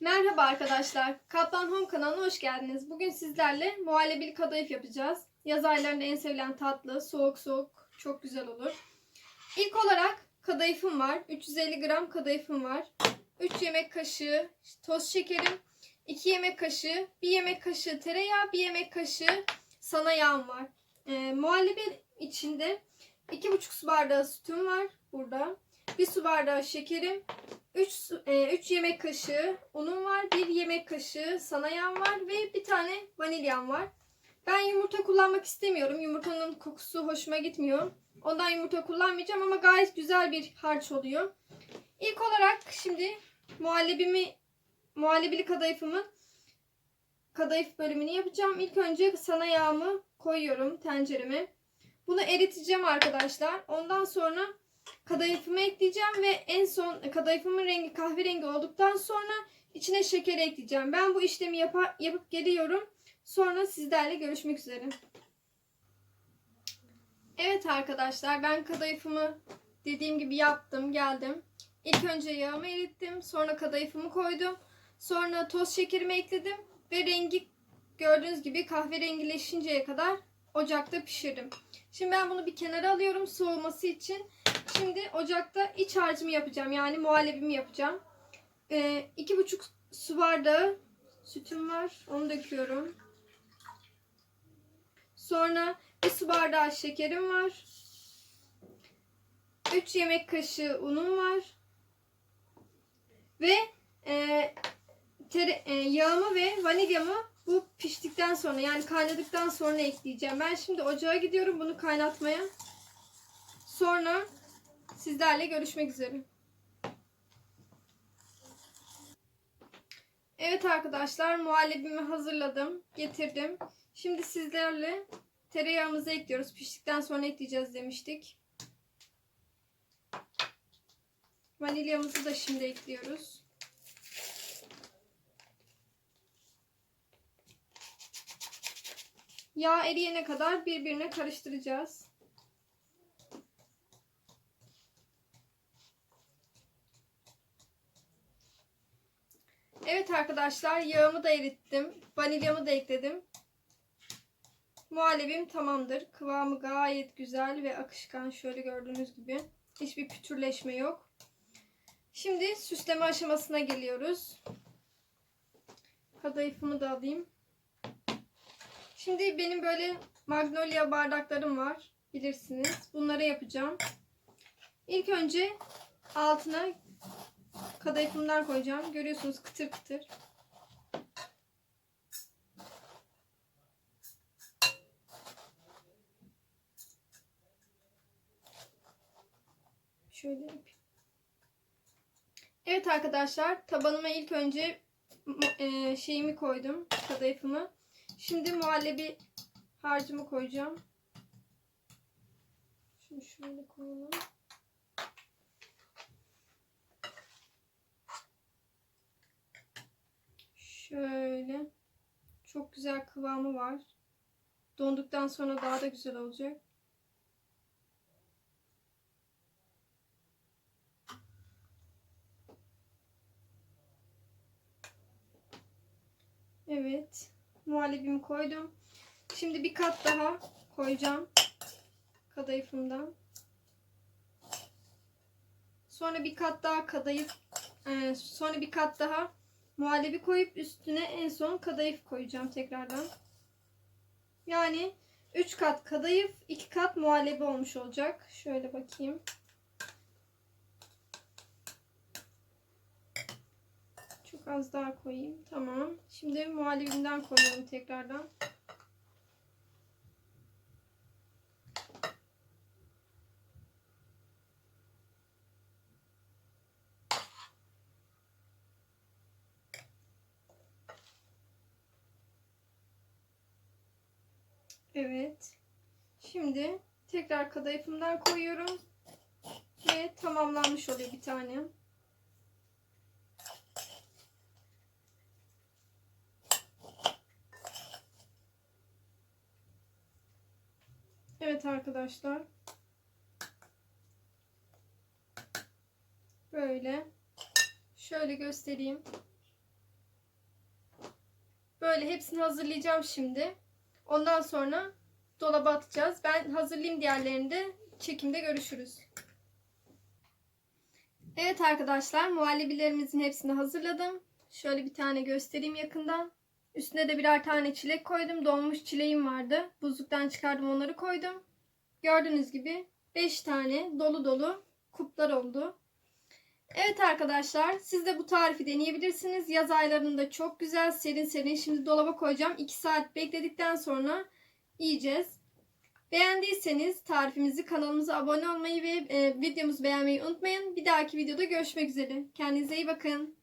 Merhaba arkadaşlar. Kaplan Home kanalına hoş geldiniz. Bugün sizlerle muhallebili kadayıf yapacağız. Yaz aylarında en sevilen tatlı, soğuk soğuk çok güzel olur. İlk olarak kadayıfım var. 350 gram kadayıfım var. 3 yemek kaşığı toz şekerim, 2 yemek kaşığı, 1 yemek kaşığı tereyağı, 1 yemek kaşığı sana yağım var. Ee, muhallebi içinde 2,5 su bardağı sütüm var burada. 1 su bardağı şekerim, 3, 3 yemek kaşığı unum var, 1 yemek kaşığı sana yağım var ve bir tane vanilyam var. Ben yumurta kullanmak istemiyorum. Yumurtanın kokusu hoşuma gitmiyor. Ondan yumurta kullanmayacağım ama gayet güzel bir harç oluyor. İlk olarak şimdi muhallebimi, muhallebili kadayıfımın kadayıf bölümünü yapacağım. İlk önce sana yağımı koyuyorum tencereme. Bunu eriteceğim arkadaşlar. Ondan sonra kadayıfımı ekleyeceğim ve en son kadayıfımın rengi kahverengi olduktan sonra içine şeker ekleyeceğim. Ben bu işlemi yapar, yapıp geliyorum. Sonra sizlerle görüşmek üzere. Evet arkadaşlar ben kadayıfımı dediğim gibi yaptım geldim. İlk önce yağımı erittim. Sonra kadayıfımı koydum. Sonra toz şekerimi ekledim. Ve rengi gördüğünüz gibi kahverengileşinceye kadar ocakta pişirdim. Şimdi ben bunu bir kenara alıyorum soğuması için. Şimdi ocakta iç harcımı yapacağım. Yani muhallebimi yapacağım. Ee, iki buçuk su bardağı sütüm var. Onu döküyorum. Sonra bir su bardağı şekerim var. 3 yemek kaşığı unum var. Ve e, tere, e, yağımı ve vanilyamı bu piştikten sonra yani kaynadıktan sonra ekleyeceğim. Ben şimdi ocağa gidiyorum bunu kaynatmaya. Sonra sizlerle görüşmek üzere. Evet arkadaşlar muhallebimi hazırladım. Getirdim. Şimdi sizlerle tereyağımızı ekliyoruz. Piştikten sonra ekleyeceğiz demiştik. Vanilyamızı da şimdi ekliyoruz. Yağ eriyene kadar birbirine karıştıracağız. Evet arkadaşlar yağımı da erittim. Vanilyamı da ekledim. Muhallebim tamamdır. Kıvamı gayet güzel ve akışkan. Şöyle gördüğünüz gibi. Hiçbir pütürleşme yok. Şimdi süsleme aşamasına geliyoruz. Kadayıfımı da alayım. Şimdi benim böyle magnolia bardaklarım var. Bilirsiniz. Bunları yapacağım. İlk önce altına kadayıfımdan koyacağım. Görüyorsunuz kıtır kıtır. Şöyle yapayım. Evet arkadaşlar tabanıma ilk önce e, şeyimi koydum. Kadayıfımı. Şimdi muhallebi harcımı koyacağım. Şunu şöyle koyalım. Şöyle. Çok güzel kıvamı var. Donduktan sonra daha da güzel olacak. Evet. Muhallebimi koydum. Şimdi bir kat daha koyacağım. Kadayıfımdan. Sonra bir kat daha kadayıf e, sonra bir kat daha muhallebi koyup üstüne en son kadayıf koyacağım tekrardan. Yani 3 kat kadayıf, 2 kat muhallebi olmuş olacak. Şöyle bakayım. Çok az daha koyayım. Tamam. Şimdi muhallebimden koyuyorum tekrardan. Evet. Şimdi tekrar kadayıfımdan koyuyorum. Ve tamamlanmış oluyor bir tane. Evet arkadaşlar. Böyle. Şöyle göstereyim. Böyle hepsini hazırlayacağım şimdi. Ondan sonra dolaba atacağız. Ben hazırlayayım diğerlerini de çekimde görüşürüz. Evet arkadaşlar muhallebilerimizin hepsini hazırladım. Şöyle bir tane göstereyim yakından. Üstüne de birer tane çilek koydum. Donmuş çileğim vardı. Buzluktan çıkardım onları koydum. Gördüğünüz gibi 5 tane dolu dolu kuplar oldu. Evet arkadaşlar siz de bu tarifi deneyebilirsiniz. Yaz aylarında çok güzel serin serin. Şimdi dolaba koyacağım. 2 saat bekledikten sonra yiyeceğiz. Beğendiyseniz tarifimizi kanalımıza abone olmayı ve e, videomuzu beğenmeyi unutmayın. Bir dahaki videoda görüşmek üzere. Kendinize iyi bakın.